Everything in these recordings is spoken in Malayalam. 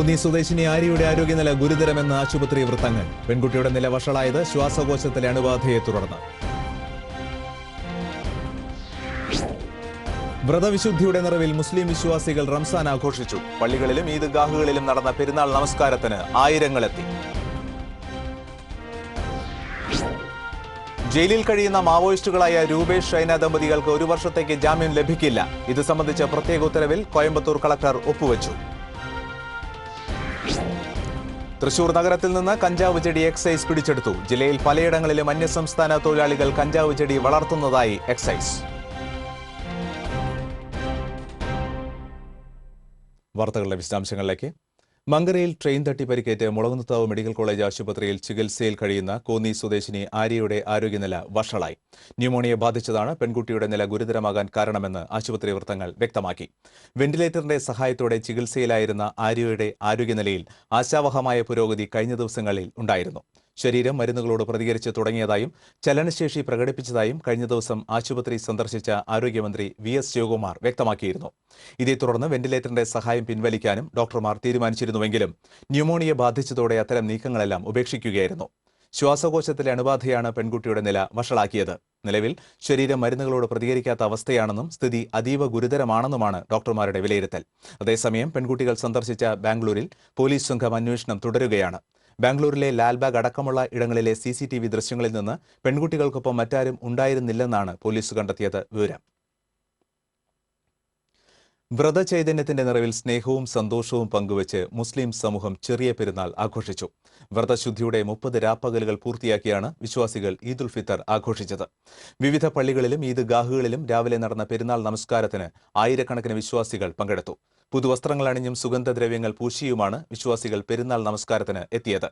കോന്നി സ്വദേശിനി ആര്യയുടെ ആരോഗ്യനില ഗുരുതരമെന്ന് ആശുപത്രി വൃത്തങ്ങൾ. പെൺകുട്ടിയുടെ നില വഷളായത് ശ്വാസകോശത്തിലെ അണുബാധയെ തുടർന്ന്. വ്രതവിശുദ്ധിയുടെ നിറവിൽ മുസ്ലിം വിശ്വാസികൾ റംസാൻ ആഘോഷിച്ചു. പള്ളികളിലും ഈദ്ഗാഹുകളിലും നടന്ന പെരുന്നാൾ നമസ്കാരത്തിന് ആയിരങ്ങളെത്തി. ജയിലിൽ കഴിയുന്ന മാവോയിസ്റ്റുകളായ രൂപേഷ് ഷൈന ദമ്പതികൾക്ക് ഒരു വർഷത്തേക്ക് ജാമ്യം ലഭിക്കില്ല. ഇത് സംബന്ധിച്ച പ്രത്യേക ഉത്തരവിൽ കോയമ്പത്തൂർ കളക്ടർ ഒപ്പുവച്ചു. തൃശൂർ നഗരത്തിൽ നിന്ന് കഞ്ചാവ് ചെടി എക്സൈസ് പിടിച്ചെടുത്തു. ജില്ലയിൽ പലയിടങ്ങളിലും അന്യസംസ്ഥാന തൊഴിലാളികൾ കഞ്ചാവ് ചെടി വളർത്തുന്നതായി എക്സൈസ്. വാർത്തകളുടെ വിശദാംശങ്ങളിലേക്ക് മങ്കരയിൽ ട്രെയിൻ തട്ടി പരിക്കേറ്റ് മുളകുന്നത്താവ് മെഡിക്കൽ കോളേജ് ആശുപത്രിയിൽ ചികിത്സയിൽ കഴിയുന്ന കോന്നി സ്വദേശിനി ആര്യയുടെ ആരോഗ്യനില വഷളായി. ന്യൂമോണിയ ബാധിച്ചതാണ് പെൺകുട്ടിയുടെ നില ഗുരുതരമാകാൻ കാരണമെന്ന് ആശുപത്രി വൃത്തങ്ങൾ വ്യക്തമാക്കി. വെന്റിലേറ്ററിന്റെ സഹായത്തോടെ ചികിത്സയിലായിരുന്ന ആര്യയുടെ ആരോഗ്യനിലയിൽ ആശാവഹമായ പുരോഗതി കഴിഞ്ഞ ദിവസങ്ങളിൽ ഉണ്ടായിരുന്നു. ശരീരം മരുന്നുകളോട് പ്രതികരിച്ച് തുടങ്ങിയതായും ചലനശേഷി പ്രകടിപ്പിച്ചതായും കഴിഞ്ഞ ദിവസം ആശുപത്രി സന്ദർശിച്ച ആരോഗ്യമന്ത്രി വി എസ് ശിവകുമാർ വ്യക്തമാക്കിയിരുന്നു. ഇതേ തുടർന്ന് വെന്റിലേറ്ററിന്റെ സഹായം പിൻവലിക്കാനും ഡോക്ടർമാർ തീരുമാനിച്ചിരുന്നുവെങ്കിലും ന്യൂമോണിയ ബാധിച്ചതോടെ അത്തരം നീക്കങ്ങളെല്ലാം ഉപേക്ഷിക്കുകയായിരുന്നു. ശ്വാസകോശത്തിലെ അണുബാധയാണ് പെൺകുട്ടിയുടെ നില വഷളാക്കിയത്. നിലവിൽ ശരീരം മരുന്നുകളോട് പ്രതികരിക്കാത്ത അവസ്ഥയാണെന്നും സ്ഥിതി അതീവ ഗുരുതരമാണെന്നുമാണ് ഡോക്ടർമാരുടെ വിലയിരുത്തൽ. അതേസമയം പെൺകുട്ടികൾ സന്ദർശിച്ച ബാംഗ്ലൂരിൽ പോലീസ് സംഘം അന്വേഷണം തുടരുകയാണ്. ബാംഗ്ലൂരിലെ ലാൽബാഗ് അടക്കമുള്ള ഇടങ്ങളിലെ സി സി ടി വി ദൃശ്യങ്ങളിൽ നിന്ന് പെൺകുട്ടികൾക്കൊപ്പം മറ്റാരും ഉണ്ടായിരുന്നില്ലെന്നാണ് പോലീസ് കണ്ടെത്തിയത് വിവരം. വ്രതചൈതന്യത്തിന്റെ നിറവിൽ സ്നേഹവും സന്തോഷവും പങ്കുവച്ച് മുസ്ലിം സമൂഹം ചെറിയ പെരുന്നാൾ ആഘോഷിച്ചു. വ്രതശുദ്ധിയുടെ മുപ്പത് രാപ്പകലുകൾ പൂർത്തിയാക്കിയാണ് വിശ്വാസികൾ ഈദുൽ ഫിത്തർ ആഘോഷിച്ചത്. വിവിധ പള്ളികളിലും ഈദ് ഗാഹുകളിലും രാവിലെ നടന്ന പെരുന്നാൾ നമസ്കാരത്തിന് ആയിരക്കണക്കിന് വിശ്വാസികൾ പങ്കെടുത്തു. പുതുവസ്ത്രങ്ങൾ അണിഞ്ഞും സുഗന്ധദ്രവ്യങ്ങൾ പൂശിയുമാണ് വിശ്വാസികൾ പെരുന്നാൾ നമസ്കാരത്തിന് എത്തിയത്.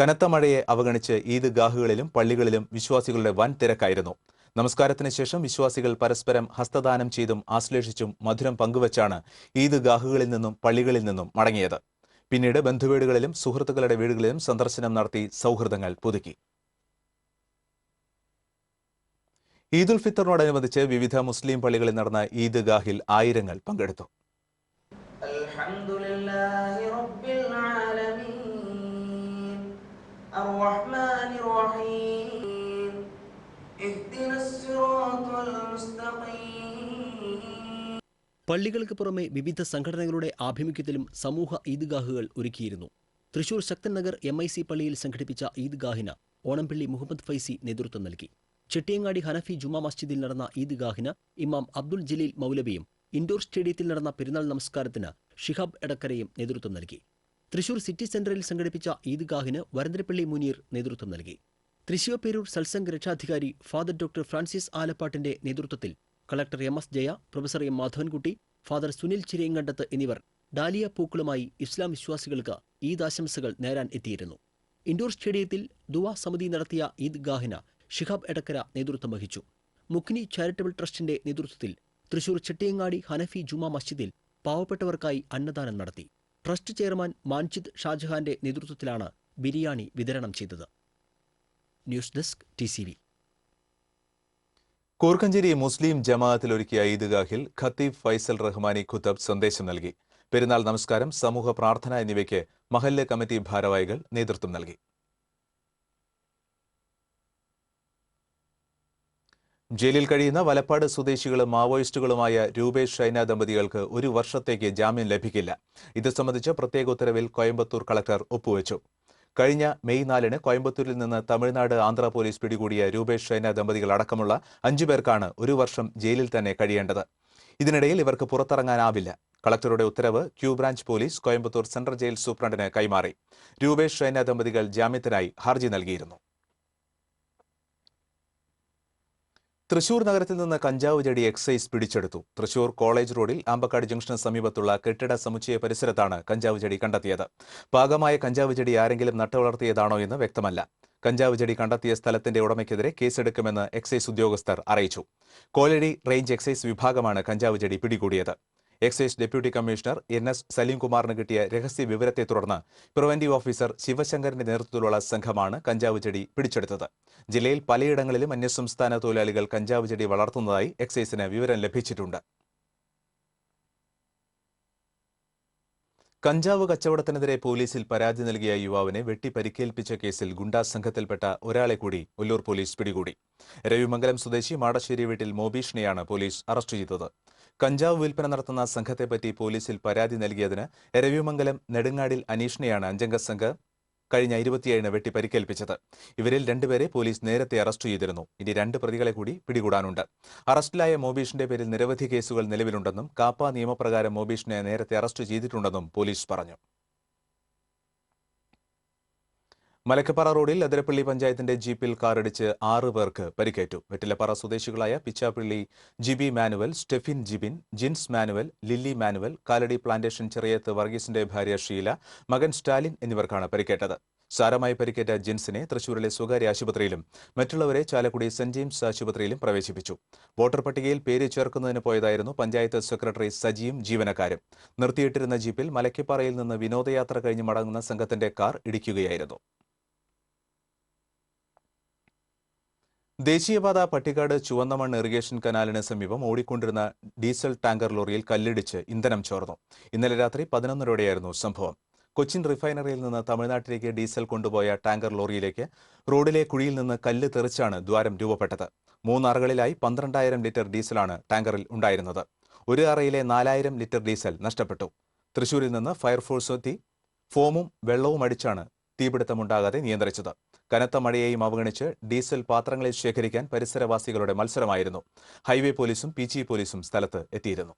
കനത്ത മഴയെ അവഗണിച്ച് ഈദ് ഗാഹുകളിലും പള്ളികളിലും വിശ്വാസികളുടെ വൻ തിരക്കായിരുന്നു. നമസ്കാരത്തിന് ശേഷം വിശ്വാസികൾ പരസ്പരം ഹസ്തദാനം ചെയ്തും ആശ്ലേഷിച്ചും മധുരം പങ്കുവച്ചാണ് ഈദ് ഗാഹുകളിൽ നിന്നും പള്ളികളിൽ നിന്നും മടങ്ങിയത്. പിന്നീട് ബന്ധുവീടുകളിലും സുഹൃത്തുക്കളുടെ വീടുകളിലും സന്ദർശനം നടത്തി സൗഹൃദങ്ങൾ പുതുക്കി. ഈദുൽ ഫിത്തറിനോടനുബന്ധിച്ച് വിവിധ മുസ്ലിം പള്ളികളിൽ നടന്ന ഈദ് ഗാഹിൽ ആയിരങ്ങൾ പങ്കെടുത്തു. الحمد لله رب العالمين الرحمن الرحيم اهدنا الصراط المستقيم പള്ളികൾക്ക് പുറമെ വിവിധ സംഘടനകളുടെ ആഭിമുഖ്യത്തിലും സമൂഹ ഈദ്ഗാഹുകൾ ഒരുക്കിയിരുന്നു Thrissur Sakthan Nagar M I C പള്ളിയിൽ സംഘടിപ്പിച്ച ഈദ്ഗാഹിന് ഓണംപള്ളി മുഹമ്മദ് ഫൈസി നേതൃത്വം നൽകി ചെട്ടിയങ്ങാടി ഹനഫി ജുമാ മസ്ജിദിൽ നടന്ന ഈദ്ഗാഹിന് ഇമാം അബ്ദുൽ ജലീൽ മൗലവിയും ഇൻഡോർ സ്റ്റേഡിയത്തിൽ നടന്ന പെരുന്നാൾ നമസ്കാരത്തിന് ഷിഹാബ് എടക്കരയും നേതൃത്വം നൽകി. തൃശൂർ സിറ്റി സെന്ററിൽ സംഘടിപ്പിച്ച ഈദ്ഗാഹിന് വരന്തരപ്പള്ളി മുനീർ നേതൃത്വം നൽകി. തൃശൂർ പേരൂർ സത്സംഗ് രക്ഷാധികാരി ഫാദർ ഡോക്ടർ ഫ്രാൻസിസ് ആലപ്പാട്ടിന്റെ നേതൃത്വത്തിൽ collector M S Jaya professor M Madhavankutty father Sunil Chirayankandath എന്നിവർ ഡാലിയ പൂക്കളുമായി ഇസ്ലാം വിശ്വാസികൾക്ക് ഈദ് ആശംസകൾ നേരാൻ എത്തിയിരുന്നു. ഇൻഡോർ സ്റ്റേഡിയത്തിൽ ദുവാ സമിതി നടത്തിയ ഈദ്ഗാഹിന് ഷിഹാബ് എടക്കര നേതൃത്വം വഹിച്ചു. മുഖ്നി ചാരിറ്റബിൾ ട്രസ്റ്റിന്റെ നേതൃത്വത്തിൽ തൃശൂർ ചെട്ടിയങ്ങാടി ഹനഫി ജുമാ മസ്ജിദിൽ പാവപ്പെട്ടവർക്കായി അന്നദാനം നടത്തി. ട്രസ്റ്റ് ചെയർമാൻ മാൻജിദ് ഷാജഹാന്റെ നേതൃത്വത്തിലാണ് ബിരിയാണി വിതരണം ചെയ്തത്. ന്യൂസ് ഡെസ്ക് ടി കൂർക്കഞ്ചേരി മുസ്ലിം ജമാഅത്തിൽ ഒരുക്കിയ ഈദ്ഗാഹിൽ ഖത്തീബ് ഫൈസൽ റഹ്മാനി ഖുത്തബ് സന്ദേശം നൽകി. പെരുന്നാൾ നമസ്കാരം സമൂഹ പ്രാർത്ഥന എന്നിവയ്ക്ക് മഹല്ല് കമ്മിറ്റി ഭാരവാഹികൾ നേതൃത്വം നൽകി. ജയിലിൽ കഴിയുന്ന വലപ്പാട് സ്വദേശികളും മാവോയിസ്റ്റുകളുമായ രൂപേഷ് ഷൈന ദമ്പതികൾക്ക് ഒരു വർഷത്തേക്ക് ജാമ്യം ലഭിക്കില്ല. ഇത് സംബന്ധിച്ച് പ്രത്യേക ഉത്തരവിൽ കോയമ്പത്തൂർ കളക്ടർ ഒപ്പുവെച്ചു. കഴിഞ്ഞ മെയ് നാലിന് കോയമ്പത്തൂരിൽ നിന്ന് തമിഴ്നാട് ആന്ധ്ര പോലീസ് പിടികൂടിയ രൂപേഷ് ഷൈന ദമ്പതികൾ അടക്കമുള്ള അഞ്ചു പേർക്കാണ് ഒരു വർഷം ജയിലിൽ തന്നെ കഴിയേണ്ടത്. ഇതിനിടയിൽ ഇവർക്ക് പുറത്തിറങ്ങാനാവില്ല. കളക്ടറുടെ ഉത്തരവ് Q branch police Coimbatore central jail സൂപ്രണ്ടിന് കൈമാറി. രൂപേഷ് ഷൈന ദമ്പതികൾ ജാമ്യത്തിനായി ഹർജി നൽകിയിരുന്നു. തൃശൂർ നഗരത്തിൽ നിന്ന് കഞ്ചാവ് ചെടി എക്സൈസ് പിടിച്ചെടുത്തു. തൃശൂർ കോളേജ് റോഡിൽ ആമ്പക്കാട് ജംഗ്ഷന് സമീപത്തുള്ള കെട്ടിട സമുച്ചയ പരിസരത്താണ് കഞ്ചാവ് ചെടി കണ്ടെത്തിയത്. പാകമായ കഞ്ചാവ് ചെടി ആരെങ്കിലും നട്ടുവളർത്തിയതാണോ എന്ന് വ്യക്തമല്ല. കഞ്ചാവ് ചെടി കണ്ടെത്തിയ സ്ഥലത്തിന്റെ ഉടമയ്ക്കെതിരെ കേസെടുക്കുമെന്ന് എക്സൈസ് ഉദ്യോഗസ്ഥർ അറിയിച്ചു. കോലടി റേഞ്ച് എക്സൈസ് വിഭാഗമാണ് കഞ്ചാവ് ചെടി പിടികൂടിയത്. Excise deputy commissioner N S സലീംകുമാറിന് കിട്ടിയ രഹസ്യ വിവരത്തെ തുടർന്ന് പ്രിവന്റീവ് ഓഫീസർ ശിവശങ്കറിന്റെ നേതൃത്വത്തിലുള്ള സംഘമാണ് കഞ്ചാവ് ചെടി പിടിച്ചെടുത്തത്. ജില്ലയിൽ പലയിടങ്ങളിലും അന്യസംസ്ഥാന തൊഴിലാളികൾ കഞ്ചാവ് ചെടി വളർത്തുന്നതായി എക്സൈസിന് വിവരം ലഭിച്ചിട്ടുണ്ട്. കഞ്ചാവ് കച്ചവടത്തിനെതിരെ പോലീസിൽ പരാതി നൽകിയ യുവാവിനെ വെട്ടി പരിക്കേൽപ്പിച്ച കേസിൽ ഗുണ്ടാ സംഘത്തിൽപ്പെട്ട ഒരാളെ കൂടി ഒല്ലൂർ പോലീസ് പിടികൂടി. രവിമംഗലം സ്വദേശി മാടശ്ശേരി വീട്ടിൽ മോബീഷിനെയാണ് പോലീസ് അറസ്റ്റ് ചെയ്തത്. കഞ്ചാവ് വിൽപ്പന നടത്തുന്ന സംഘത്തെപ്പറ്റി പോലീസിൽ പരാതി നൽകിയതിന് എരവിമംഗലം നെടുങ്ങാടിൽ അനീഷിനെയാണ് അഞ്ചംഗ സംഘം കഴിഞ്ഞ ഇരുപത്തിയേഴിന് വെട്ടി പരിക്കേൽപ്പിച്ചത്. ഇവരിൽ രണ്ടുപേരെ പോലീസ് നേരത്തെ അറസ്റ്റ് ചെയ്തിരുന്നു. ഇനി രണ്ട് പ്രതികളെ കൂടി പിടികൂടാനുണ്ട്. അറസ്റ്റിലായ മോബീഷിന്റെ പേരിൽ നിരവധി കേസുകൾ നിലവിലുണ്ടെന്നും കാപ്പ നിയമപ്രകാരം മോബീഷിനെ നേരത്തെ അറസ്റ്റ് ചെയ്തിട്ടുണ്ടെന്നും പോലീസ് പറഞ്ഞു. മലക്കപ്പാറ റോഡിൽ അതിരപ്പള്ളി പഞ്ചായത്തിന്റെ ജീപ്പിൽ കാറിടിച്ച് ആറ് പേർക്ക് പരിക്കേറ്റു. വെറ്റിലപ്പാറ സ്വദേശികളായ Pichappally Jibi Manuel Stefin Jibin Jins Manuel Lilly Manuel Kalady plantation Cheriyath വർഗീസിന്റെ ഭാര്യ ഷീല മകൻ സ്റ്റാലിൻ എന്നിവർക്കാണ് പരിക്കേറ്റത്. സാരമായി പരിക്കേറ്റ ജിൻസിനെ തൃശൂരിലെ സ്വകാര്യ ആശുപത്രിയിലും മറ്റുള്ളവരെ ചാലക്കുടി സെന്റ് ജെയിംസ് ആശുപത്രിയിലും പ്രവേശിപ്പിച്ചു. വോട്ടർ പട്ടികയിൽ പേര് ചേർക്കുന്നതിന് പോയതായിരുന്നു പഞ്ചായത്ത് സെക്രട്ടറി സജിയും ജീവനക്കാരും നിർത്തിയിട്ടിരുന്ന ജീപ്പിൽ മലക്കപ്പാറയിൽ നിന്ന് വിനോദയാത്ര കഴിഞ്ഞ് മടങ്ങുന്ന സംഘത്തിന്റെ കാർ ഇടിക്കുകയായിരുന്നു. ദേശീയപാത പട്ടിക്കാട് ചുവന്നമണ്ണ് ഇറിഗേഷൻ കനാലിന് സമീപം ഓടിക്കൊണ്ടിരുന്ന ഡീസൽ ടാങ്കർ ലോറിയിൽ കല്ലിടിച്ച് ഇന്ധനം ചോർന്നു. ഇന്നലെ രാത്രി പതിനൊന്നരയോടെയായിരുന്നു സംഭവം. കൊച്ചിൻ റിഫൈനറിയിൽ നിന്ന് തമിഴ്നാട്ടിലേക്ക് ഡീസൽ കൊണ്ടുപോയ ടാങ്കർ ലോറിയിലേക്ക് റോഡിലെ കുഴിയിൽ നിന്ന് കല്ല് തെറിച്ചാണ് ദ്വാരം രൂപപ്പെട്ടത്. മൂന്നാറുകളിലായി പന്ത്രണ്ടായിരം ലിറ്റർ ഡീസലാണ് ടാങ്കറിൽ ഉണ്ടായിരുന്നത്. ഒരു അറയിലെ നാലായിരം ലിറ്റർ ഡീസൽ നഷ്ടപ്പെട്ടു. തൃശൂരിൽ നിന്ന് ഫയർഫോഴ്സ് എത്തി ഫോമും വെള്ളവും അടിച്ചാണ് തീപിടുത്തമുണ്ടാകാതെ നിയന്ത്രിച്ചത്. കനത്ത മഴയെയും അവഗണിച്ച് ഡീസൽ പാത്രങ്ങളിൽ ശേഖരിക്കാൻ പരിസരവാസികളുടെ മത്സരമായിരുന്നു. ഹൈവേ പോലീസും പി പോലീസും സ്ഥലത്ത് എത്തിയിരുന്നു.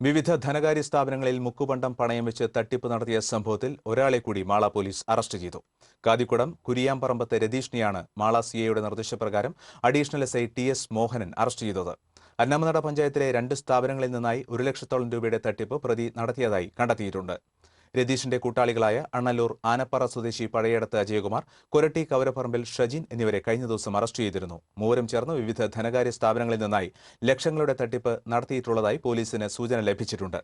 വിവിധ ധനകാര്യ സ്ഥാപനങ്ങളിൽ മുക്കുപണ്ടം പണയം വെച്ച് തട്ടിപ്പ് നടത്തിയ സംഭവത്തിൽ ഒരാളെ കൂടി മാള പോലീസ് അറസ്റ്റ് ചെയ്തു. കാതിക്കുടം കുരിയാമ്പറമ്പത്തെ രതീഷിനെയാണ് മാള സിഐയുടെ നിർദ്ദേശപ്രകാരം additional S I T S Mohanan arrest ചെയ്തത്. അന്നമനട പഞ്ചായത്തിലെ രണ്ട് സ്ഥാപനങ്ങളിൽ നിന്നായി ഒരു ലക്ഷത്തോളം രൂപയുടെ തട്ടിപ്പ് പ്രതി നടത്തിയതായി കണ്ടെത്തിയിട്ടുണ്ട്. രതീഷിന്റെ കൂട്ടാളികളായ അണ്ണല്ലൂർ ആനപ്പാറ സ്വദേശി പഴയടത്ത് അജയകുമാർ കൊരട്ടി കവരപ്പറമ്പിൽ ഷജിൻ എന്നിവരെ കഴിഞ്ഞ ദിവസം അറസ്റ്റ് ചെയ്തിരുന്നു. മൂവരും ചേർന്ന് വിവിധ ധനകാര്യ സ്ഥാപനങ്ങളിൽ നിന്നായി ലക്ഷങ്ങളുടെ തട്ടിപ്പ് നടത്തിയിട്ടുള്ളതായി പോലീസിന് സൂചന ലഭിച്ചിട്ടുണ്ട്.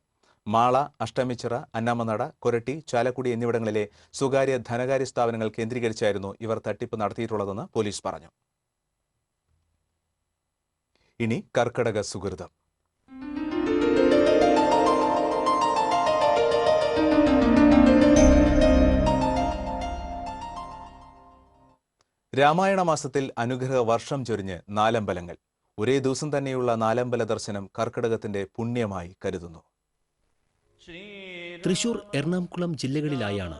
മാള അഷ്ടമിച്ചിറ അന്നാമനട കൊരട്ടി ചാലക്കുടി എന്നിവിടങ്ങളിലെ സ്വകാര്യ ധനകാര്യ സ്ഥാപനങ്ങൾ കേന്ദ്രീകരിച്ചായിരുന്നു ഇവർ തട്ടിപ്പ് നടത്തിയിട്ടുള്ളതെന്ന് പോലീസ് പറഞ്ഞു. ഇനി കർക്കടക സുഹൃതം. രാമായണ മാസത്തിൽ അനുഗ്രഹ വർഷം ചൊരിഞ്ഞ് നാലമ്പലങ്ങൾ. ഒരേ ദിവസം തന്നെയുള്ള നാലമ്പല ദർശനം കർക്കിടകത്തിന്റെ പുണ്യമായി കരുതുന്നു. തൃശൂർ എറണാകുളം ജില്ലകളിലായാണ്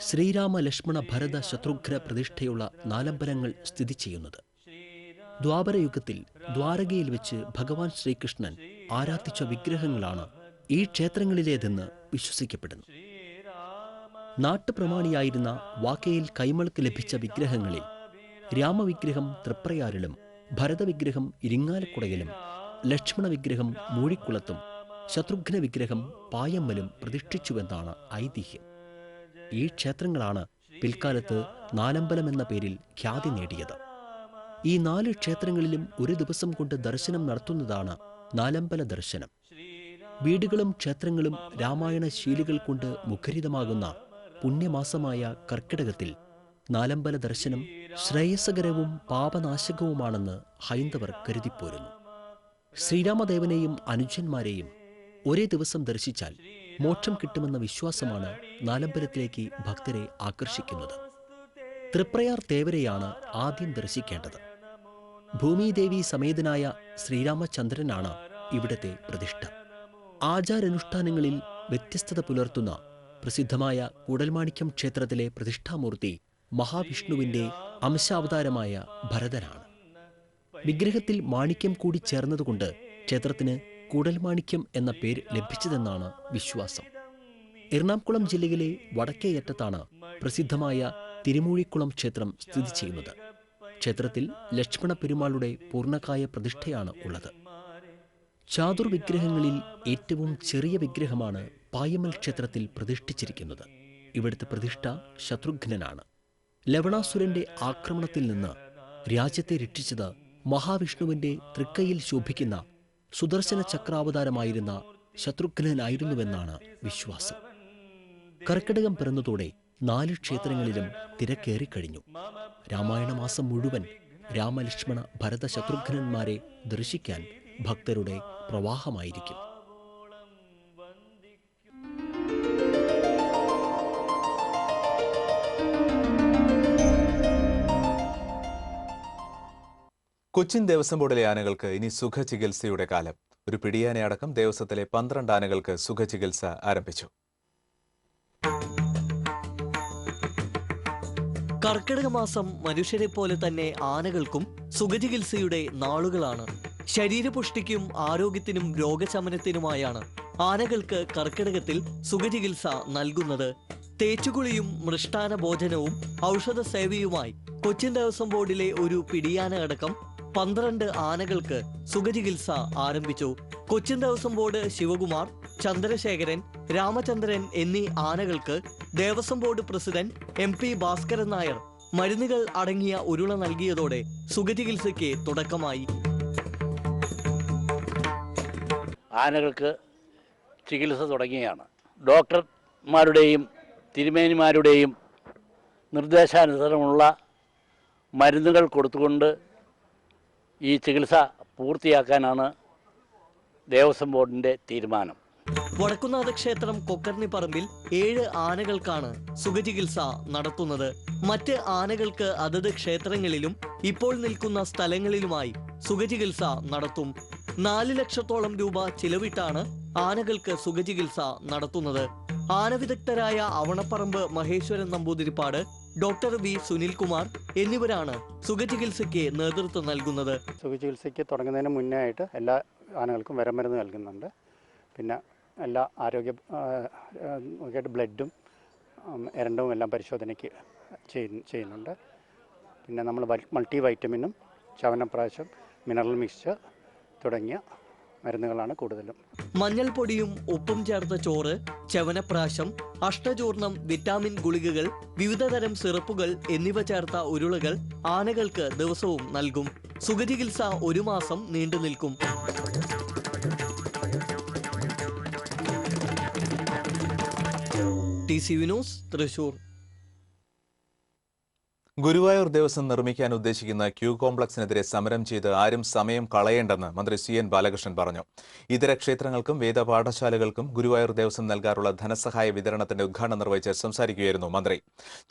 ശ്രീരാമ ലക്ഷ്മണ ഭരത ശത്രുഘ്ന പ്രതിഷ്ഠയുള്ള നാലമ്പലങ്ങൾ സ്ഥിതി ചെയ്യുന്നത്. ദ്വാപരയുഗത്തിൽ ദ്വാരകയിൽ വെച്ച് ഭഗവാൻ ശ്രീകൃഷ്ണൻ ആരാധിച്ച വിഗ്രഹങ്ങളാണ് ഈ ക്ഷേത്രങ്ങളിലേതെന്ന് വിശ്വസിക്കപ്പെടുന്നു. നാട്ടുപ്രമാണിയായിരുന്ന വാക്കയിൽ കൈമൾക്ക് ലഭിച്ച വിഗ്രഹങ്ങളിൽ രാമവിഗ്രഹം തൃപ്രയാറിലും ഭരതവിഗ്രഹം ഇരിങ്ങാലക്കുടയിലും ലക്ഷ്മണ വിഗ്രഹം മൂഴിക്കുളത്തും ശത്രുഘ്ന വിഗ്രഹം പായമ്മലും പ്രതിഷ്ഠിച്ചുവെന്നാണ് ഐതിഹ്യം. ഈ ക്ഷേത്രങ്ങളാണ് പിൽക്കാലത്ത് നാലമ്പലം എന്ന പേരിൽ ഖ്യാതി നേടിയത്. ഈ നാല് ക്ഷേത്രങ്ങളിലും ഒരു ദിവസം കൊണ്ട് ദർശനം നടത്തുന്നതാണ് നാലമ്പല ദർശനം. വീടുകളും ക്ഷേത്രങ്ങളും രാമായണ ശീലുകൾ കൊണ്ട് മുഖരിതമാകുന്ന പുണ്യമാസമായ കർക്കിടകത്തിൽ നാലമ്പല ദർശനം ശ്രേയസകരവും പാപനാശകവുമാണെന്ന് ഹൈന്ദവർ കരുതിപ്പോരുന്നു. ശ്രീരാമദേവനെയും അനുജന്മാരെയും ഒരേ ദിവസം ദർശിച്ചാൽ മോക്ഷം കിട്ടുമെന്ന വിശ്വാസമാണ് നാലമ്പലത്തിലേക്ക് ഭക്തരെ ആകർഷിക്കുന്നത്. തൃപ്രയാർ തേവരെയാണ് ആദ്യം ദർശിക്കേണ്ടത്. ഭൂമിദേവി സമേതനായ ശ്രീരാമചന്ദ്രനാണ് ഇവിടത്തെ പ്രതിഷ്ഠ. ആചാരാനുഷ്ഠാനങ്ങളിൽ വ്യത്യസ്തത പുലർത്തുന്ന പ്രസിദ്ധമായ കൂടൽമാണിക്യം ക്ഷേത്രത്തിലെ പ്രതിഷ്ഠാമൂർത്തി മഹാവിഷ്ണുവിന്റെ അംശാവതാരമായ ഭരതനാണ്. വിഗ്രഹത്തിൽ മാണിക്യം കൂടി ചേർന്നതുകൊണ്ട് ക്ഷേത്രത്തിന് കൂടൽമാണിക്യം എന്ന പേര് ലഭിച്ചതെന്നാണ് വിശ്വാസം. എറണാകുളം ജില്ലയിലെ വടക്കേയറ്റത്താണ് പ്രസിദ്ധമായ തിരുമൂഴിക്കുളം ക്ഷേത്രം സ്ഥിതി ചെയ്യുന്നത്. ക്ഷേത്രത്തിൽ ലക്ഷ്മണ പെരുമാളുടെ പൂർണകായ പ്രതിഷ്ഠയാണ് ഉള്ളത്. ചാതുർവിഗ്രഹങ്ങളിൽ ഏറ്റവും ചെറിയ വിഗ്രഹമാണ് പായമൽ ക്ഷേത്രത്തിൽ പ്രതിഷ്ഠിച്ചിരിക്കുന്നത്. ഇവിടുത്തെ പ്രതിഷ്ഠ ശത്രുഘ്നനാണ്. ലവണാസുരന്റെ ആക്രമണത്തിൽ നിന്ന് രാജ്യത്തെ രക്ഷിച്ചത് മഹാവിഷ്ണുവിന്റെ തൃക്കൈയിൽ ശോഭിക്കുന്ന സുദർശന ചക്രാവതാരമായിരുന്ന ശത്രുഘ്നനായിരുന്നുവെന്നാണ് വിശ്വാസം. കർക്കിടകം പിറന്നതോടെ നാല് ക്ഷേത്രങ്ങളിലും തിരക്കേറിക്കഴിഞ്ഞു. രാമായണമാസം മുഴുവൻ രാമലക്ഷ്മണ ഭരത ശത്രുഘ്നന്മാരെ ദർശിക്കാൻ ഭക്തരുടെ പ്രവാഹമായിരിക്കും. കൊച്ചിൻ ദേവസ്വം ബോർഡിലെ ആനകൾക്ക് ഇനി സുഖ ചികിത്സയുടെ കാലം. ഒരു പിടിയാനയടക്കം ദേവസ്വത്തിലെ പന്ത്രണ്ട് ആനകൾക്ക് സുഖ ചികിത്സ ആരംഭിച്ചു. കർക്കിടക മാസം മനുഷ്യരെ പോലെ തന്നെ ആനകൾക്കും സുഖചികിത്സയുടെ നാളുകളാണ്. ശരീരപുഷ്ടിക്കും ആരോഗ്യത്തിനും രോഗശമനത്തിനുമായാണ് ആനകൾക്ക് കർക്കിടകത്തിൽ സുഖചികിത്സ നൽകുന്നത്. തേച്ചുകുളിയും മൃഷ്ടാന ഭോജനവും ഔഷധ സേവയുമായി കൊച്ചിൻ ദേവസ്വം ബോർഡിലെ ഒരു പിടിയാന അടക്കം പന്ത്രണ്ട് ആനകൾക്ക് സുഖചികിത്സ ആരംഭിച്ചു. കൊച്ചിൻ ദേവസ്വം ബോർഡ് ശിവകുമാർ ചന്ദ്രശേഖരൻ രാമചന്ദ്രൻ എന്നീ ആനകൾക്ക് Devaswom board president M P Bhaskaran Nair മരുന്നുകൾ അടങ്ങിയ ഉരുള നൽകിയതോടെ സുഖചികിത്സയ്ക്ക് തുടക്കമായി. ആനകൾക്ക് ചികിത്സ തുടങ്ങിയാണ്. ഡോക്ടർമാരുടെയും തിരുമേനിമാരുടെയും നിർദ്ദേശാനുസരണമുള്ള മരുന്നുകൾ കൊടുത്തുകൊണ്ട് ഈ ചികിത്സ പൂർത്തിയാക്കാനാണ് ദേവസ്വം ബോർഡിന്റെ തീരുമാനം. വടക്കുന്നാഥ ക്ഷേത്രം കൊക്കർണി പറമ്പിൽ ഏഴ് ആനകൾക്കാണ് സുഖചികിത്സ നടത്തുന്നത്. മറ്റ് ആനകൾക്ക് അതത് ക്ഷേത്രങ്ങളിലും ഇപ്പോൾ നിൽക്കുന്ന സ്ഥലങ്ങളിലുമായി സുഖചികിത്സ നടത്തും. നാല് ലക്ഷത്തോളം രൂപ ചിലവിട്ടാണ് ആനകൾക്ക് സുഖചികിത്സ നടത്തുന്നത്. ആനവിദഗ്ധരായ അവണപ്പറമ്പ് മഹേശ്വരൻ നമ്പൂതിരിപ്പാട് ഡോക്ടർ വി സുനിൽകുമാർ എന്നിവരാണ് സുഖചികിത്സയ്ക്ക് നേതൃത്വം നൽകുന്നത്. സുഖചികിത്സയ്ക്ക് തുടങ്ങുന്നതിന് മുന്നേ ആയിട്ട് എല്ലാ ആനകൾക്കും വരമരുന്ന് നൽകുന്നുണ്ട്. പിന്നെ എല്ലാ ആരോഗ്യ ബ്ലഡും എരണ്ടവും എല്ലാം പരിശോധനയ്ക്ക് ചെയ്യുന്നുണ്ട്. പിന്നെ നമ്മൾ മൾട്ടി വൈറ്റമിനും ചവനപ്രാശം മിനറൽ മിക്സ്ചർ തുടങ്ങിയ മരുന്നുകളാണ് കൂടുതലും. മഞ്ഞൾപ്പൊടിയും ഉപ്പും ചേർത്ത ചോറ് ചവനപ്രാശം അഷ്ടചൂർണം വിറ്റാമിൻ ഗുളികകൾ വിവിധതരം സിറപ്പുകൾ എന്നിവ ചേർത്ത ഉരുളകൾ ആനകൾക്ക് ദിവസവും നൽകും. സുഖചികിത്സ ഒരു മാസം നീണ്ടു നിൽക്കും T C V news Thrissur Guruvayur Devaswom നിർമ്മിക്കാൻ ഉദ്ദേശിക്കുന്ന ക്യൂ കോംപ്ലക്സിനെതിരെ സമരം ചെയ്ത് ആരും സമയം കളയേണ്ടെന്ന് മന്ത്രി സി എൻ ബാലകൃഷ്ണൻ പറഞ്ഞു. ഇതര ക്ഷേത്രങ്ങൾക്കും വേദപാഠശാലകൾക്കും ഗുരുവായൂർ ദേവസ്വം നൽകാറുള്ള ധനസഹായ വിതരണത്തിന്റെ ഉദ്ഘാടനം നിർവഹിച്ച് സംസാരിക്കുകയായിരുന്നു മന്ത്രി.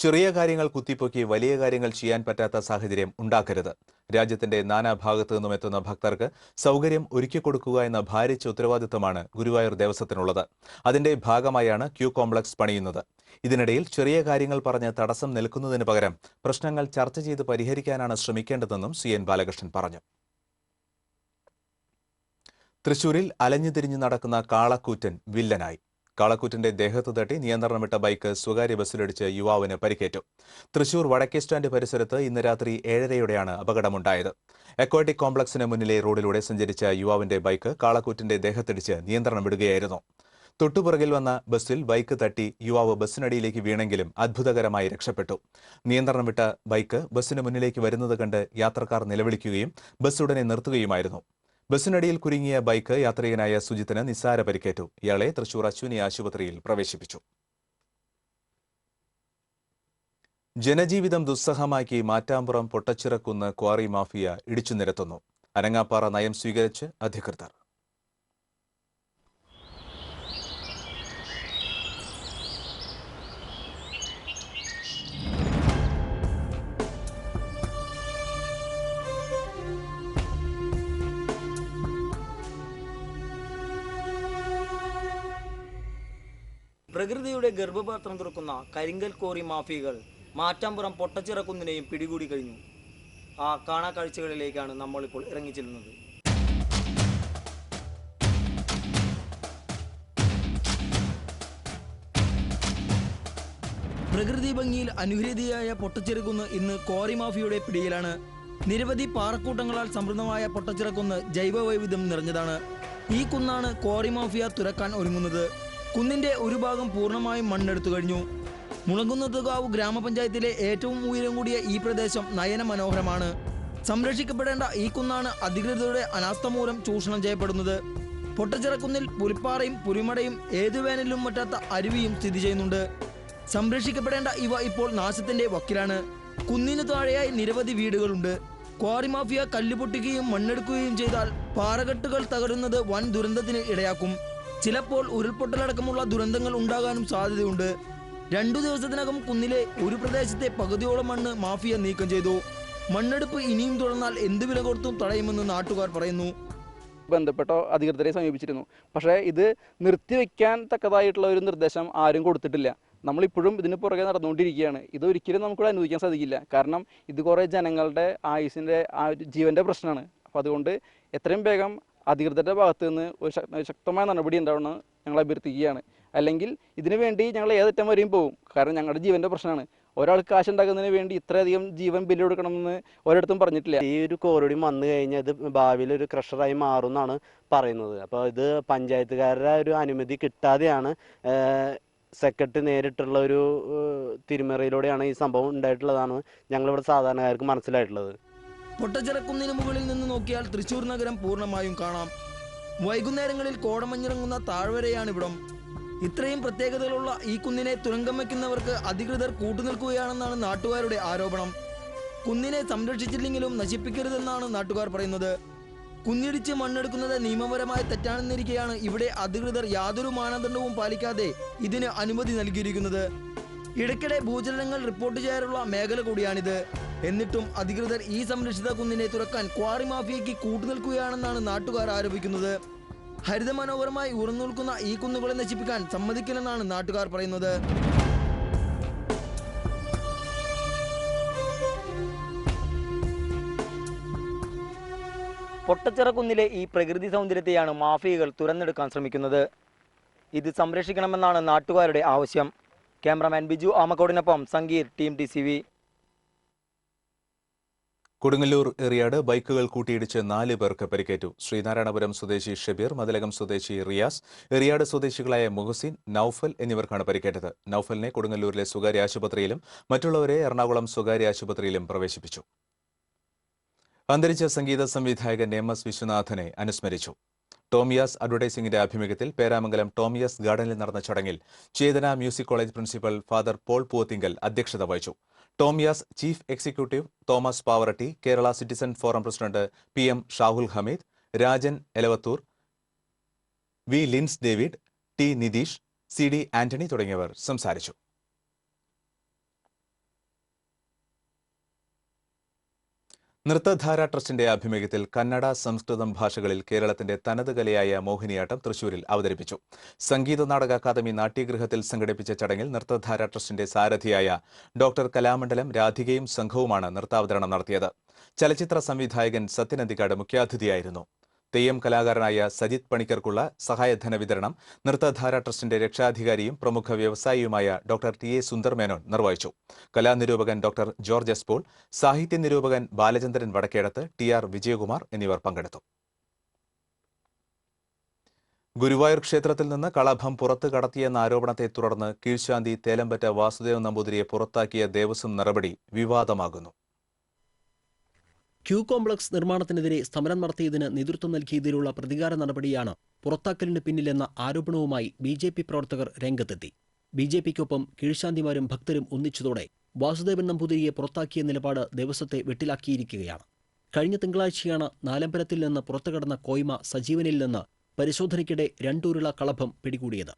ചെറിയ കാര്യങ്ങൾ കുത്തിപ്പൊക്കി വലിയ കാര്യങ്ങൾ ചെയ്യാൻ പറ്റാത്ത സാഹചര്യം ഉണ്ടാക്കരുത്. രാജ്യത്തിന്റെ നാനാഭാഗത്തു നിന്നും എത്തുന്ന ഭക്തർക്ക് സൗകര്യം ഒരുക്കിക്കൊടുക്കുക എന്ന ഭാരിച്ച ഉത്തരവാദിത്തമാണ് ഗുരുവായൂർ ദേവസ്വത്തിനുള്ളത്. അതിന്റെ ഭാഗമായാണ് ക്യൂ കോംപ്ലക്സ് പണിയുന്നത്. ഇതിനിടയിൽ ചെറിയ കാര്യങ്ങൾ പറഞ്ഞ് തടസ്സം നിൽക്കുന്നതിന് പകരം പ്രശ്നങ്ങൾ ചർച്ച ചെയ്ത് പരിഹരിക്കാനാണ് ശ്രമിക്കേണ്ടതെന്നും സി എൻ ബാലകൃഷ്ണൻ പറഞ്ഞു. തൃശൂരിൽ അലഞ്ഞുതിരിഞ്ഞു നടക്കുന്ന കാളക്കൂറ്റൻ വില്ലനായി. കാളക്കൂറ്റന്റെ ദേഹത്ത് തട്ടി നിയന്ത്രണം വിട്ട ബൈക്ക് സ്വകാര്യ ബസ്സിലിടിച്ച് യുവാവിന് പരിക്കേറ്റു. തൃശൂർ വടക്കേ സ്റ്റാൻഡ് പരിസരത്ത് ഇന്ന് രാത്രി ഏഴരയോടെയാണ് അപകടമുണ്ടായത്. അക്വാട്ടിക് കോംപ്ലക്സിന് മുന്നിലെ റോഡിലൂടെ സഞ്ചരിച്ച യുവാവിന്റെ ബൈക്ക് കാളക്കൂറ്റിന്റെ ദേഹത്തിടിച്ച് നിയന്ത്രണം വിടുകയായിരുന്നു. തൊട്ടുപുറകിൽ വന്ന ബസ്സിൽ ബൈക്ക് തട്ടി യുവാവ് ബസ്സിനടിയിലേക്ക് വീണെങ്കിലും അത്ഭുതകരമായി രക്ഷപ്പെട്ടു. നിയന്ത്രണം വിട്ട ബൈക്ക് ബസ്സിന് മുന്നിലേക്ക് വരുന്നത് കണ്ട് യാത്രക്കാർ നിലവിളിക്കുകയും ബസ് ഉടനെ നിർത്തുകയുമായിരുന്നു. ബസ്സിനടിയിൽ കുരുങ്ങിയ ബൈക്ക് യാത്രികനായ സുജിത്തിന് നിസ്സാര പരിക്കേറ്റു. ഇയാളെ തൃശൂർ അശ്വിനി ആശുപത്രിയിൽ പ്രവേശിപ്പിച്ചു. ജനജീവിതം ദുസ്സഹമാക്കി മാറ്റാമ്പുറം പൊട്ടച്ചിറക്കുന്ന ക്വാറി മാഫിയ ഇടിച്ചു നിരത്തുന്നു. അനങ്ങാപ്പാറ നയം സ്വീകരിച്ച് അധികൃതർ. പ്രകൃതിയുടെ ഗർഭപാത്രം തുറക്കുന്ന കരിങ്കൽ കോറി മാഫിയകൾ മാറ്റാമ്പുറം പൊട്ടച്ചിറക്കുന്നിനെയും പിടികൂടി കഴിഞ്ഞു. ആ കാണാ കാഴ്ചകളിലേക്കാണ് നമ്മളിപ്പോൾ ഇറങ്ങിച്ചെല്ലുന്നത് പ്രകൃതി ഭംഗിയിൽ അനുഹൃതിയായ പൊട്ടച്ചിറക്കുന്ന് ഇന്ന് കോറി മാഫിയുടെ പിടിയിലാണ്. നിരവധി പാറക്കൂട്ടങ്ങളാൽ സമൃദ്ധമായ പൊട്ടച്ചിറക്കുന്ന് ജൈവവൈവിധ്യം നിറഞ്ഞതാണ്. ഈ കുന്നാണ് കോറി മാഫിയ തുരക്കാൻ ഒരുങ്ങുന്നത്. കുന്നിന്റെ ഒരു ഭാഗം പൂർണമായും മണ്ണെടുത്തു കഴിഞ്ഞു. മുളങ്കുന്നത്തുകാവ് ഗ്രാമപഞ്ചായത്തിലെ ഏറ്റവും ഉയരം കൂടിയ ഈ പ്രദേശം നയന മനോഹരമാണ്. സംരക്ഷിക്കപ്പെടേണ്ട ഈ കുന്നാണ് അധികൃതരുടെ അനാസ്ഥ മൂലം ചൂഷണം ചെയ്യപ്പെടുന്നത്. പൊട്ടച്ചിറക്കുന്നിൽ പുലിപ്പാറയും പുലിമടയും ഏതു വേനലിലും പറ്റാത്ത അരുവിയും സ്ഥിതി ചെയ്യുന്നുണ്ട്. സംരക്ഷിക്കപ്പെടേണ്ട ഇവ ഇപ്പോൾ നാശത്തിന്റെ വക്കിലാണ്. കുന്നിനു താഴെയായി നിരവധി വീടുകളുണ്ട്. ക്വാറി മാഫിയ കല്ലുപൊട്ടുകയും മണ്ണെടുക്കുകയും ചെയ്താൽ പാറകെട്ടുകൾ തകരുന്നത് വൻ ദുരന്തത്തിന് ഇടയാക്കും. ചിലപ്പോൾ ഉരുൾപൊട്ടലടക്കമുള്ള ദുരന്തങ്ങൾ ഉണ്ടാകാനും സാധ്യതയുണ്ട്. രണ്ടു ദിവസത്തിനകം കുന്നിലെ ഒരു പ്രദേശത്തെ പകുതിയോളം മണ്ണ് മാഫിയ നീക്കം ചെയ്തു. മണ്ണെടുപ്പ് ഇനിയും തുടർന്നാൽ എന്ത് വില കൊടുത്തും തടയുമെന്ന് നാട്ടുകാർ പറയുന്നു. ബന്ധപ്പെട്ട അധികൃതരെ സമീപിച്ചിരുന്നു. പക്ഷേ ഇത് നിർത്തിവെക്കാൻ തക്കതായിട്ടുള്ള ഒരു നിർദ്ദേശം ആരും കൊടുത്തിട്ടില്ല. നമ്മളിപ്പോഴും ഇതിന് പുറകെ നടന്നുകൊണ്ടിരിക്കുകയാണ്. ഇത് ഒരിക്കലും നമുക്കിവിടെ അനുവദിക്കാൻ സാധിക്കില്ല. കാരണം ഇത് കുറേ ജനങ്ങളുടെ ആയുസിന്റെ ജീവന്റെ പ്രശ്നമാണ്. അപ്പോൾ അതുകൊണ്ട് എത്രയും വേഗം അധികൃതരുടെ ഭാഗത്ത് നിന്ന് ഒരു ശക്ത- ശക്തമായ നടപടി ഉണ്ടാവണം ഞങ്ങൾ അഭ്യർത്ഥിക്കുകയാണ്. അല്ലെങ്കിൽ ഇതിനു വേണ്ടി ഞങ്ങൾ ഏതറ്റം വരെയും പോകും. കാരണം ഞങ്ങളുടെ ജീവന്റെ പ്രശ്നമാണ്. ഒരാൾ കാശ് ഉണ്ടാക്കുന്നതിന് വേണ്ടി ഇത്രയധികം ജീവൻ ബലി കൊടുക്കണമെന്ന് ഒരിടത്തും പറഞ്ഞിട്ടില്ല. ഈ ഒരു കോറിടി വന്നു കഴിഞ്ഞാൽ ഇത് ഭാവിയിൽ ഒരു ക്രഷറായി മാറും എന്നാണ് പറയുന്നത്. അപ്പോൾ ഇത് പഞ്ചായത്തുകാരുടെ ഒരു അനുമതി കിട്ടാതെയാണ് സെക്രട്ടറി നേരിട്ടുള്ള ഒരു തിരുമറയിലൂടെയാണ് ഈ സംഭവം ഉണ്ടായിട്ടുള്ളതാണ് ഞങ്ങളിവിടെ സാധാരണക്കാർക്ക് മനസ്സിലായിട്ടുള്ളത്. പൊട്ടച്ചിറക്കുന്നിന് മുകളിൽ നിന്ന് നോക്കിയാൽ തൃശൂർ നഗരം പൂർണമായും കാണാം. വൈകുന്നേരങ്ങളിൽ കോടമഞ്ഞിറങ്ങുന്ന താഴ്വരയാണ് ഇവിടം. ഇത്രയും പ്രത്യേകതകളുള്ള ഈ കുന്നിനെ തുരങ്കം വയ്ക്കുന്നവർക്ക് അധികൃതർ കൂട്ടുനിൽക്കുകയാണെന്നാണ് നാട്ടുകാരുടെ ആരോപണം. കുന്നിനെ സംരക്ഷിച്ചില്ലെങ്കിലും നശിപ്പിക്കരുതെന്നാണ് നാട്ടുകാർ പറയുന്നത്. കുന്നിടിച്ച് മണ്ണെടുക്കുന്നത് നിയമപരമായ തെറ്റാണെന്നിരിക്കെയാണ് ഇവിടെ അധികൃതർ യാതൊരു മാനദണ്ഡവും പാലിക്കാതെ ഇതിന് അനുമതി നൽകിയിരിക്കുന്നത്. ഇടയ്ക്കിടെ ഭൂചലനങ്ങൾ റിപ്പോർട്ട് ചെയ്യാറുള്ള മേഖല കൂടിയാണിത്. എന്നിട്ടും അധികൃതർ ഈ സംരക്ഷിത കുന്നിനെ തുറക്കാൻ ക്വാറി മാഫിയയ്ക്ക് കൂട്ടുനിൽക്കുകയാണെന്നാണ് നാട്ടുകാർ ആരോപിക്കുന്നത്. ഹരിത ഹരിതമനോഹരമായി ഉറന്നുനിൽക്കുന്ന ഈ കുന്നുകളെ നശിപ്പിക്കാൻ സമ്മതിക്കില്ലെന്നാണ് നാട്ടുകാർ പറയുന്നത്. പൊട്ടച്ചിറക്കുന്നിലെ ഈ പ്രകൃതി സൗന്ദര്യത്തെയാണ് മാഫിയകൾ തുരന്നെടുക്കാൻ ശ്രമിക്കുന്നത്. ഇത് സംരക്ഷിക്കണമെന്നാണ് നാട്ടുകാരുടെ ആവശ്യം. Cameraman Biju ആമക്കോടിനൊപ്പം Sangeer team T C V Kodungallur Eriyad ബൈക്കുകൾ കൂട്ടിയിടിച്ച് നാല് പേർക്ക് പരിക്കേറ്റു. ശ്രീനാരായണപുരം സ്വദേശി ഷബീർ മതിലകം സ്വദേശി റിയാസ് എറിയാട് സ്വദേശികളായ മുഹസിൻ നൌഫൽ എന്നിവർക്കാണ് പരിക്കേറ്റത്. നൌഫലിനെ കൊടുങ്ങല്ലൂരിലെ സ്വകാര്യ ആശുപത്രിയിലും മറ്റുള്ളവരെ എറണാകുളം സ്വകാര്യ ആശുപത്രിയിലും പ്രവേശിപ്പിച്ചു. അന്തരിച്ച സംഗീത സംവിധായകൻ എം എസ് വിശ്വനാഥനെ അനുസ്മരിച്ചു. ടോമിയാസ് അഡ്വർടൈസിംഗിന്റെ ആഭിമുഖ്യത്തിൽ പേരാമംഗലം ടോമിയാസ് ഗാർഡനിൽ നടന്ന ചടങ്ങിൽ Chetana music college principal father Paul Poovathingal അധ്യക്ഷത വഹിച്ചു. Tomiyas chief executive Thomas Pavaratty Kerala citizen forum president P M Shahul Hameed Rajan Elavathur V Lins David T Nitheesh C D Antony തുടങ്ങിയവർ സംസാരിച്ചു. നൃത്തധാര ട്രസ്റ്റിന്റെ ആഭിമുഖ്യത്തിൽ കന്നഡ സംസ്കൃതം ഭാഷകളിൽ കേരളത്തിന്റെ തനത് കലയായ മോഹിനിയാട്ടം തൃശൂരിൽ അവതരിപ്പിച്ചു. സംഗീത നാടക അക്കാദമി നാട്യഗൃഹത്തിൽ സംഘടിപ്പിച്ച ചടങ്ങിൽ നൃത്തധാര ട്രസ്റ്റിന്റെ സാരഥിയായ ഡോക്ടർ കലാമണ്ഡലം രാധികയും സംഘവുമാണ് നൃത്താവതരണം നടത്തിയത്. ചലച്ചിത്ര സംവിധായകൻ സത്യനന്ദിക്കാട് മുഖ്യാതിഥിയായിരുന്നു. തെയ്യം കലാകാരനായ സജിത് പണിക്കർക്കുള്ള സഹായധന വിതരണം നൃത്തധാര ട്രസ്റ്റിന്റെ രക്ഷാധികാരിയും പ്രമുഖ വ്യവസായിയുമായ doctor T A Sundar Menon നിർവഹിച്ചു. കലാനിരൂപകൻ ഡോക്ടർ ജോർജ് എസ് പോൾ സാഹിത്യ നിരൂപകൻ ബാലചന്ദ്രൻ വടക്കേടത്ത് ടി ആർ വിജയകുമാർ എന്നിവർ പങ്കെടുത്തു. ഗുരുവായൂർ ക്ഷേത്രത്തിൽ നിന്ന് കളഭം പുറത്തു കടത്തിയെന്ന ആരോപണത്തെ തുടർന്ന് കീഴ്ശാന്തി തേലമ്പറ്റ വാസുദേവൻ നമ്പൂതിരിയെ പുറത്താക്കിയ ദേവസ്വം നടപടി വിവാദമാകുന്നു. ക്യൂ കോംപ്ലക്സ് നിർമ്മാണത്തിനെതിരെ സമരം നടത്തിയതിന് നേതൃത്വം നൽകിയതിലുള്ള പ്രതികാര നടപടിയാണ് പുറത്താക്കലിന് പിന്നിലെന്ന ആരോപണവുമായി ബി ജെ പി പ്രവർത്തകർ രംഗത്തെത്തി. ബി ജെ പിക്കൊപ്പം കീഴ്ശാന്തിമാരും ഭക്തരും ഒന്നിച്ചതോടെ വാസുദേവൻ നമ്പൂതിരിയെ പുറത്താക്കിയ നിലപാട് ദേവസ്വത്തെ വെട്ടിലാക്കിയിരിക്കുകയാണ്. കഴിഞ്ഞ തിങ്കളാഴ്ചയാണ് നാലമ്പലത്തിൽ നിന്ന് പുറത്തുകടന്ന കോയ്മ സജീവനിൽ നിന്ന് പരിശോധനയ്ക്കിടെ രണ്ടുരുള കളഭം പിടികൂടിയത്.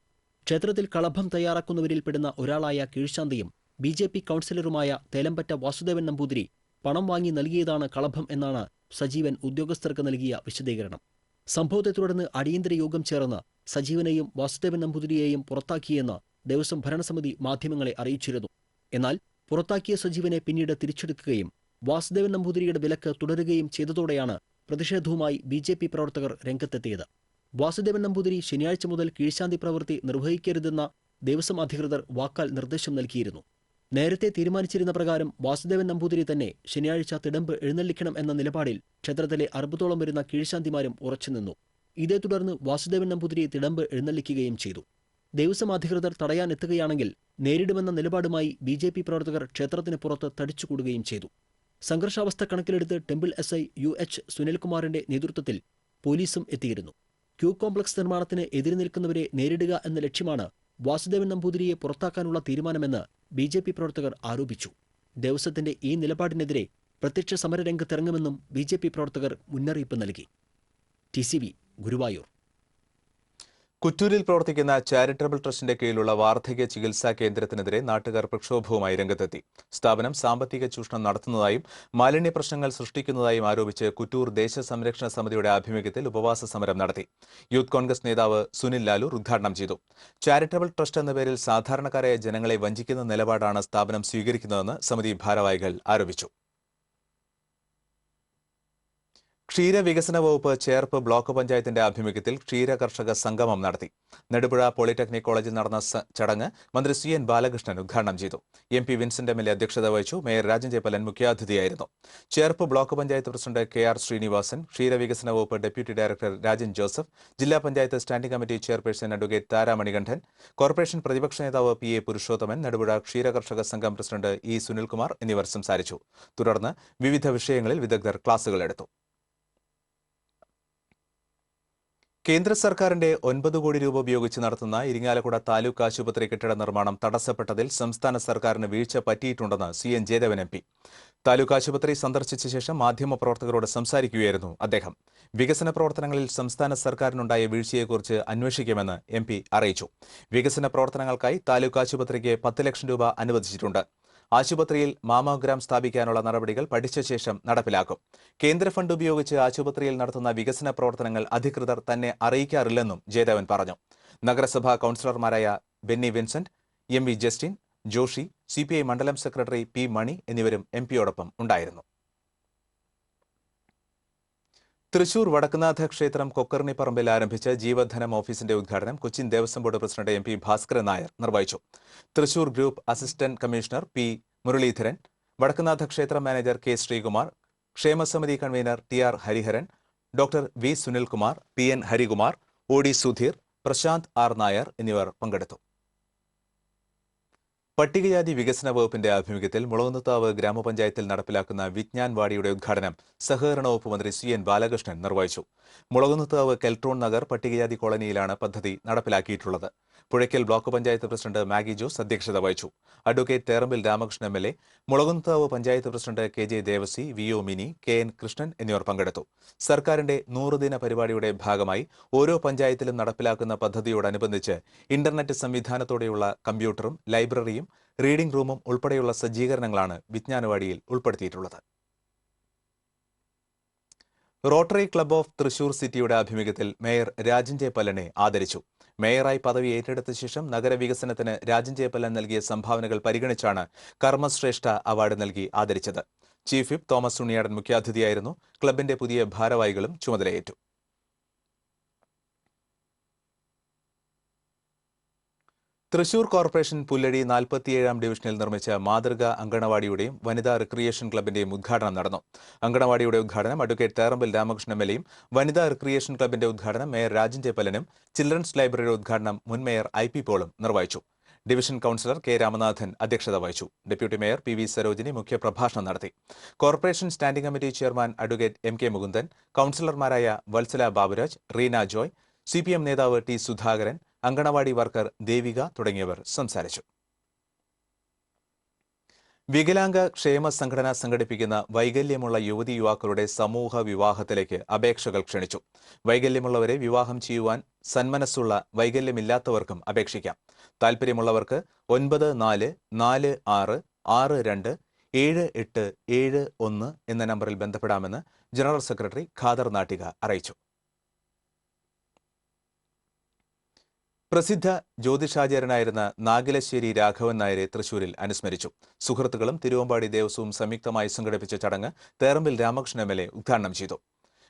ക്ഷേത്രത്തിൽ കളഭം തയ്യാറാക്കുന്നവരിൽപ്പെടുന്ന ഒരാളായ കീഴ്ശാന്തിയും ബി ജെ പി കൗൺസിലറുമായ തേലമ്പറ്റ വാസുദേവൻ നമ്പൂതിരി പണം വാങ്ങി നൽകിയതാണ് കളഭം എന്നാണ് സജീവൻ ഉദ്യോഗസ്ഥർക്ക് നൽകിയ വിശദീകരണം. സംഭവത്തെ തുടർന്ന് അടിയന്തര യോഗം ചേർന്ന് സജീവനെയും വാസുദേവൻ നമ്പൂതിരിയെയും പുറത്താക്കിയെന്ന് ദേവസ്വം ഭരണസമിതി മാധ്യമങ്ങളെ അറിയിച്ചിരുന്നു. എന്നാൽ പുറത്താക്കിയ സജീവനെ പിന്നീട് തിരിച്ചെടുക്കുകയും വാസുദേവൻ നമ്പൂതിരിയുടെ വിലക്ക് തുടരുകയും ചെയ്തതോടെയാണ് പ്രതിഷേധവുമായി ബി ജെ പി പ്രവർത്തകർ രംഗത്തെത്തിയത്. വാസുദേവൻ നമ്പൂതിരി ശനിയാഴ്ച മുതൽ കീഴ്ശാന്തി പ്രവൃത്തി നിർവഹിക്കരുതെന്ന ദേവസ്വം അധികൃതർ വാക്കാൽ നിർദ്ദേശം നൽകിയിരുന്നു. നേരത്തെ തീരുമാനിച്ചിരുന്ന പ്രകാരം വാസുദേവൻ നമ്പൂതിരി തന്നെ ശനിയാഴ്ച തിടമ്പ് എഴുന്നള്ളിക്കണം എന്ന നിലപാടിൽ ക്ഷേത്രത്തിലെ അറുപതോളം വരുന്ന കീഴ്ശാന്തിമാരും ഉറച്ചുനിന്നു. ഇതേ തുടർന്ന് വാസുദേവൻ നമ്പൂതിരി തിടമ്പ് എഴുന്നള്ളിക്കുകയും ചെയ്തു. ദേവസ്വം അധികൃതർ തടയാനെത്തുകയാണെങ്കിൽ നേരിടുമെന്ന നിലപാടുമായി ബി ജെ പി പ്രവർത്തകർ ക്ഷേത്രത്തിന് പുറത്ത് തടിച്ചുകൂടുകയും ചെയ്തു. സംഘർഷാവസ്ഥ കണക്കിലെടുത്ത് temple S I U H സുനിൽകുമാറിന്റെ നേതൃത്വത്തിൽ പോലീസും എത്തിയിരുന്നു. ക്യൂ കോംപ്ലക്സ് നിർമ്മാണത്തിന് എതിരെ നിൽക്കുന്നവരെ നേരിടുക എന്ന ലക്ഷ്യമാണ് വാസുദേവൻ നമ്പൂതിരിയെ പുറത്താക്കാനുള്ള തീരുമാനമെന്ന് ബി ജെ പി പ്രവർത്തകർ ആരോപിച്ചു. ദേവസ്വത്തിന്റെ ഈ നിലപാടിനെതിരെ പ്രത്യക്ഷ സമരരംഗത്തിറങ്ങുമെന്നും ബി ജെ പി പ്രവർത്തകർ മുന്നറിയിപ്പ് നൽകി. T C V Guruvayur. കുറ്റൂരിൽ പ്രവർത്തിക്കുന്ന ചാരിറ്റബിൾ ട്രസ്റ്റിന്റെ കീഴിലുള്ള വാർദ്ധക്യ ചികിത്സാ കേന്ദ്രത്തിനെതിരെ നാട്ടുകാർ പ്രക്ഷോഭവുമായി രംഗത്തെത്തി. സ്ഥാപനം സാമ്പത്തിക ചൂഷണം നടത്തുന്നതായും മാലിന്യ പ്രശ്നങ്ങൾ സൃഷ്ടിക്കുന്നതായും ആരോപിച്ച് കുറ്റൂർ ദേശ സംരക്ഷണ സമിതിയുടെ ആഭിമുഖ്യത്തിൽ ഉപവാസ സമരം നടത്തി. യൂത്ത് കോൺഗ്രസ് നേതാവ് സുനിൽ ലാലു ഉദ്ഘാടനം ചെയ്തു. ചാരിറ്റബിൾ ട്രസ്റ്റ് എന്ന പേരിൽ സാധാരണക്കാരായ ജനങ്ങളെ വഞ്ചിക്കുന്ന നിലപാടാണ് സ്ഥാപനം സ്വീകരിക്കുന്നതെന്ന് സമിതി ഭാരവാഹികൾ ആരോപിച്ചു. ക്ഷീരവികസന വകുപ്പ് ചേർപ്പ് ബ്ലോക്ക് പഞ്ചായത്തിന്റെ ആഭിമുഖ്യത്തിൽ ക്ഷീര കർഷക സംഗമം നടത്തി. നെടുപുഴ പോളിടെക്നിക് കോളേജിൽ നടന്ന ചടങ്ങ് മന്ത്രി സി എൻ ബാലകൃഷ്ണൻ ഉദ്ഘാടനം ചെയ്തു. M P Vincent M L അധ്യക്ഷത വഹിച്ചു. Mayor Rajan Jayapalan മുഖ്യാതിഥിയായിരുന്നു. Cherpu block panchayat president K R Srinivasan ക്ഷീരവികസന വകുപ്പ് ഡെപ്യൂട്ടി ഡയറക്ടർ രാജൻ ജോസഫ് ജില്ലാ panchayat standing committee chairperson advocate Thara Manikandan corporation പ്രതിപക്ഷ നേതാവ് പി എ പുരുഷോത്തമൻ നെടുപുഴ ക്ഷീരകർഷക സംഘം പ്രസിഡന്റ് ഇ സുനിൽകുമാർ എന്നിവർ സംസാരിച്ചു. തുടർന്ന് വിവിധ വിഷയങ്ങളിൽ വിദഗ്ധർ ക്ലാസുകൾ കേന്ദ്ര സർക്കാരിന്റെ ഒൻപത് കോടി രൂപ ഉപയോഗിച്ച് നടത്തുന്ന ഇരിങ്ങാലക്കുട താലൂക്ക് ആശുപത്രി കെട്ടിട നിർമ്മാണം തടസ്സപ്പെട്ടതിൽ സംസ്ഥാന സർക്കാരിന് വീഴ്ച പറ്റിയിട്ടുണ്ടെന്ന് C N Jayadevan M P. Taluk ആശുപത്രി സന്ദർശിച്ച ശേഷം മാധ്യമപ്രവർത്തകരോട് സംസാരിക്കുകയായിരുന്നു അദ്ദേഹം. വികസന പ്രവർത്തനങ്ങളിൽ സംസ്ഥാന സർക്കാരിനുണ്ടായ വീഴ്ചയെക്കുറിച്ച് അന്വേഷിക്കുമെന്ന് എം അറിയിച്ചു. വികസന പ്രവർത്തനങ്ങൾക്കായി താലൂക്ക് ആശുപത്രിക്ക് പത്ത് ലക്ഷം രൂപ അനുവദിച്ചിട്ടുണ്ട്. ആശുപത്രിയിൽ മാമോഗ്രാം സ്ഥാപിക്കാനുള്ള നടപടികൾ പഠിച്ച ശേഷം നടപ്പിലാക്കും. കേന്ദ്ര ഫണ്ട് ഉപയോഗിച്ച് ആശുപത്രിയിൽ നടത്തുന്ന വികസന പ്രവർത്തനങ്ങൾ അധികൃതർ തന്നെ അറിയിക്കാറില്ലെന്നും ജയദേവൻ പറഞ്ഞു. നഗരസഭാ കൌൺസിലർമാരായ Benny Vincent M V Justin Joshi C മണ്ഡലം സെക്രട്ടറി പി മണി എന്നിവരും എം ഉണ്ടായിരുന്നു. തൃശൂർ വടക്കുനാഥ ക്ഷേത്രം കൊക്കർണിപ്പറമ്പിൽ ആരംഭിച്ച ജീവധനം ഓഫീസിന്റെ ഉദ്ഘാടനം Cochin Devaswom board president M P Bhaskaran Nair നിർവഹിച്ചു. Thrissur group assistant commissioner P Muraleedharan Vadakkunatha ക്ഷേത്ര manager K Sreekumar ക്ഷേമസമിതി convener T R Hariharan doctor V Sunilkumar P N Harikumar O D Sudheer Prashanth R Nair എന്നിവർ പങ്കെടുത്തു. പട്ടികജാതി വികസന വകുപ്പിന്റെ ആഭിമുഖ്യത്തിൽ മുളകുന്നത്താവ് ഗ്രാമപഞ്ചായത്തിൽ നടപ്പിലാക്കുന്ന വിജ്ഞാൻ വാടിയുടെ ഉദ്ഘാടനം സഹകരണ വകുപ്പ് മന്ത്രി സി എൻ ബാലകൃഷ്ണൻ നിർവഹിച്ചു. മുളകുന്നത്താവ് കെൽട്രോൺ നഗർ പട്ടികജാതി കോളനിയിലാണ് പദ്ധതി നടപ്പിലാക്കിയിട്ടുള്ളത്. Puzhakkal block panchayat president Maggie Jose അധ്യക്ഷത വഹിച്ചു. Advocate Therambil Ramakrishnan M L A Mulakunnathukavu panchayat president K J Devassy V O Mini K N Krishnan എന്നിവർ പങ്കെടുത്തു. സർക്കാരിന്റെ നൂറുദിന പരിപാടിയുടെ ഭാഗമായി ഓരോ പഞ്ചായത്തിലും നടപ്പിലാക്കുന്ന പദ്ധതിയോടനുബന്ധിച്ച് ഇന്റർനെറ്റ് സംവിധാനത്തോടെയുള്ള കമ്പ്യൂട്ടറും ലൈബ്രറിയും റീഡിംഗ് റൂമും ഉൾപ്പെടെയുള്ള സജ്ജീകരണങ്ങളാണ് വിജ്ഞാനവാടിയിൽ ഉൾപ്പെടുത്തിയിട്ടുള്ളത്. റോട്ടറി ക്ലബ് ഓഫ് തൃശൂർ സിറ്റിയുടെ ആഭിമുഖ്യത്തിൽ മേയർ രാജൻ പല്ലനെ ആദരിച്ചു. മേയറായി പദവി ഏറ്റെടുത്ത ശേഷം നഗരവികസനത്തിന് രാജൻ ജയപ്പല്ലൻ നൽകിയ സംഭാവനകൾ പരിഗണിച്ചാണ് കർമ്മശ്രേഷ്ഠ അവാർഡ് നൽകി ആദരിച്ചത്. ചീഫ് വിപ്പ് തോമസ് ഉണ്ണിയാടൻ മുഖ്യാതിഥിയായിരുന്നു. ക്ലബിന്റെ പുതിയ ഭാരവാഹികളും ചുമതലയേറ്റു. തൃശൂർ കോർപ്പറേഷൻ പുല്ലടി നാൽപ്പത്തിയേഴാം ഡിവിഷനിൽ നിർമ്മിച്ച മാതൃക അങ്കണവാടിയുടെയും വനിതാ റിക്രിയേഷൻ ക്ലബിന്റെയും ഉദ്ഘാടനം നടന്നു. അങ്കണവാടിയുടെ ഉദ്ഘാടനം അഡ്വക്കേറ്റ് തേറമ്പിൽ രാമകൃഷ്ണൻ എംഎൽഎയും വനിതാ റിക്രിയേഷൻ ക്ലബിന്റെ ഉദ്ഘാടനം മേയർ രാജൻ ജയപ്പലനും ചിൽഡ്രൻസ് ലൈബ്രറിയുടെ ഉദ്ഘാടനം മുൻ മേയർ ഐ പി പോളും നിർവഹിച്ചു. ഡിവിഷൻ കൌൺസിലർ കെ രാമനാഥൻ അധ്യക്ഷത വഹിച്ചു. Deputy mayor P V Sarojini മുഖ്യപ്രഭാഷണം നടത്തി. Corporation standing committee chairman advocate M K Mukundan കൌൺസിലർമാരായ Vatsala Baburaj Reena Joy C നേതാവ് ടി സുധാകരൻ അങ്കണവാടി വർക്കർ ദേവിക തുടങ്ങിയവർ സംസാരിച്ചു. വികലാംഗ ക്ഷേമ സംഘടന സംഘടിപ്പിക്കുന്ന വൈകല്യമുള്ള യുവതി യുവാക്കളുടെ സമൂഹ വിവാഹത്തിലേക്ക് അപേക്ഷകൾ ക്ഷണിച്ചു. വൈകല്യമുള്ളവരെ വിവാഹം ചെയ്യുവാൻ സന്മനസ്സുള്ള വൈകല്യമില്ലാത്തവർക്കും അപേക്ഷിക്കാം. താൽപ്പര്യമുള്ളവർക്ക് ഒൻപത് നാല് നാല് ആറ് ആറ് രണ്ട് ഏഴ് എട്ട് ഏഴ് ഒന്ന് എന്ന നമ്പറിൽ ബന്ധപ്പെടാമെന്ന് ജനറൽ സെക്രട്ടറി ഖാദർ നാട്ടിക അറിയിച്ചു. പ്രസിദ്ധ ജ്യോതിഷാചാര്യനായിരുന്ന നാഗലശ്ശേരി രാഘവൻ നായരെ തൃശൂരിൽ അനുസ്മരിച്ചു. സുഹൃത്തുക്കളും തിരുവമ്പാടി ദേവസ്വവും സംയുക്തമായി സംഘടിപ്പിച്ച ചടങ്ങ് Therambil Ramakrishnan M L A ഉദ്ഘാടനം ചെയ്തു.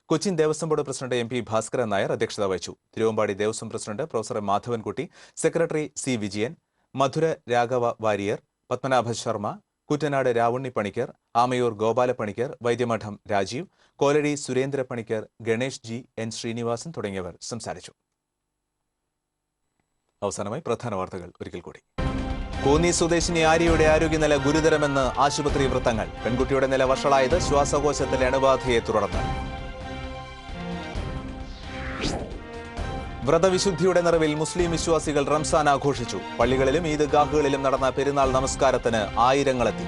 Cochin Devaswom board president M P Bhaskaran Nair അധ്യക്ഷത വഹിച്ചു. Thiruvambadi Devaswom president professor Madhavankutty secretary C Vijayan Madhura Raghava Warrier Padmanabha Sharma Kootanad Ravunni Panicker Amayur Gopala Panicker Vaidyamadham Rajeev Koladi Surendra Panicker Ganesh G N Srinivasan തുടങ്ങിയവർ സംസാരിച്ചു. അവസാനമായി പ്രധാന വാർത്തകൾ ഒരിക്കൽ കൂടി. കോന്നി സ്വദേശിനി ആര്യയുടെ ആരോഗ്യനില ഗുരുതരമെന്ന് ആശുപത്രി വൃത്തങ്ങൾ. പെൺകുട്ടിയുടെ നില വഷളായത് ശ്വാസകോശത്തിലെ അണുബാധയെ തുടർന്ന്. വ്രതവിശുദ്ധിയുടെ നിറവിൽ മുസ്ലിം വിശ്വാസികൾ റംസാൻ ആഘോഷിച്ചു. പള്ളികളിലും ഈദ്ഗാഹുകളിലും നടന്ന പെരുന്നാൾ നമസ്കാരത്തിന് ആയിരങ്ങളെത്തി.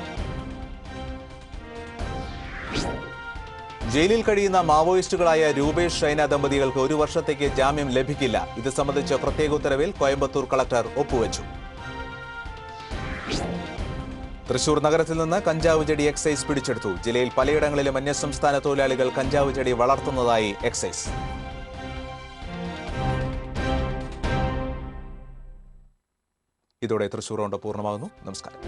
ജയിലിൽ കഴിയുന്ന മാവോയിസ്റ്റുകളായ രൂപേഷ് ഷൈന ദമ്പതികൾക്ക് ഒരു വർഷത്തേക്ക് ജാമ്യം ലഭിക്കില്ല. ഇത് സംബന്ധിച്ച പ്രത്യേക ഉത്തരവിൽ കോയമ്പത്തൂർ കളക്ടർ ഒപ്പുവച്ചു. തൃശൂർ നഗരത്തിൽ നിന്ന് കഞ്ചാവ് ചെടി എക്സൈസ് പിടിച്ചെടുത്തു. ജില്ലയിൽ പലയിടങ്ങളിലും അന്യസംസ്ഥാന തൊഴിലാളികൾ കഞ്ചാവ് ചെടി വളർത്തുന്നതായി എക്സൈസ്. ഇതോടെ തൃശൂർ റൗണ്ട് പൂർണമാകുന്നു. നമസ്കാരം.